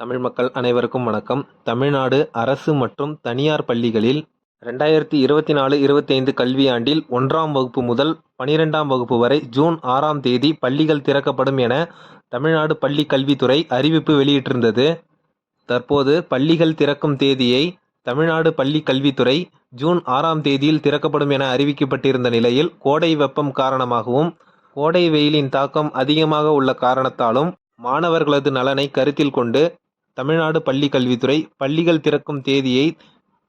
தமிழ் மக்கள் அனைவருக்கும் வணக்கம். தமிழ்நாடு அரசு மற்றும் தனியார் பள்ளிகளில் ரெண்டாயிரத்தி இருபத்தி நாலு இருபத்தைந்து கல்வியாண்டில் ஒன்றாம் வகுப்பு முதல் பனிரெண்டாம் வகுப்பு வரை ஜூன் ஆறாம் தேதி பள்ளிகள் திறக்கப்படும் என தமிழ்நாடு பள்ளி கல்வித்துறை அறிவிப்பு வெளியிட்டிருந்தது. தற்போது பள்ளிகள் திறக்கும் தேதியை தமிழ்நாடு பள்ளி கல்வித்துறை ஜூன் ஆறாம் தேதியில் திறக்கப்படும் என அறிவிக்கப்பட்டிருந்த நிலையில் கோடை வெப்பம் காரணமாகவும் கோடை வெயிலின் தாக்கம் அதிகமாக உள்ள காரணத்தாலும் மாணவர்களது நலனை கருத்தில் கொண்டு தமிழ்நாடு பள்ளி கல்வித்துறை பள்ளிகள் திறக்கும் தேதியை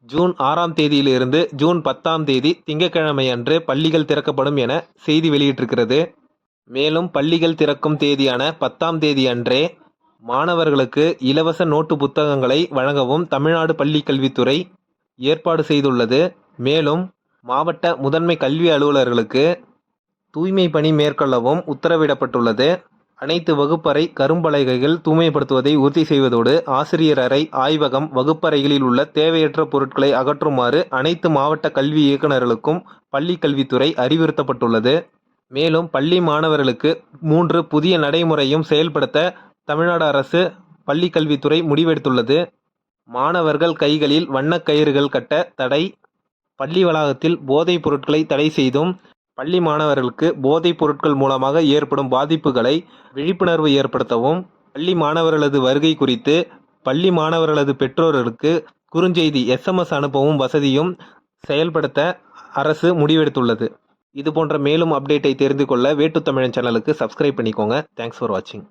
ஜூன் ஆறாம் தேதியிலிருந்து ஜூன் பத்தாம் தேதி திங்கட்கிழமை அன்று பள்ளிகள் திறக்கப்படும் என செய்தி வெளியிட்டிருக்கிறது. மேலும் பள்ளிகள் திறக்கும் தேதியான பத்தாம் தேதி அன்றே மாணவர்களுக்கு இலவச நோட்டு புத்தகங்களை வழங்கவும் தமிழ்நாடு பள்ளி கல்வித்துறை ஏற்பாடு செய்துள்ளது. மேலும் மாவட்ட முதன்மை கல்வி அலுவலர்களுக்கு தூய்மை பணி மேற்கொள்ளவும் உத்தரவிடப்பட்டுள்ளது. அனைத்து வகுப்பறை கரும்பலகைகள் தூய்மைப்படுத்துவதை உறுதி செய்வதோடு ஆசிரியர் அறை ஆய்வகம் வகுப்பறைகளில் உள்ள தேவையற்ற பொருட்களை அகற்றுமாறு அனைத்து மாவட்ட கல்வி இயக்குநர்களுக்கும் பள்ளி கல்வித்துறை அறிவுறுத்தப்பட்டுள்ளது. மேலும் பள்ளி மாணவர்களுக்கு மூன்று புதிய நடைமுறையும் செயல்படுத்த தமிழ்நாடு அரசு பள்ளி கல்வித்துறை முடிவெடுத்துள்ளது. மாணவர்கள் கைகளில் வண்ணக் கயிறுகள் கட்ட தடை பள்ளி வளாகத்தில் போதைப் பொருட்களை தடை செய்தும் பள்ளி மாணவர்களுக்கு போதைப் பொருட்கள் மூலமாக ஏற்படும் பாதிப்புகளை விழிப்புணர்வு ஏற்படுத்தவும் பள்ளி மாணவர்களது வருகை குறித்து பள்ளி மாணவர்களது பெற்றோர்களுக்கு குறுஞ்செய்தி எஸ்எம்எஸ் அனுப்பவும் வசதியும் செயல்படுத்த அரசு முடிவெடுத்துள்ளது. இது போன்ற மேலும் அப்டேட்டை தெரிந்து கொள்ள வேட்டு தமிழன் சேனலுக்கு சப்ஸ்கிரைப் பண்ணிக்கோங்க. தேங்க்ஸ் ஃபார் வாட்சிங்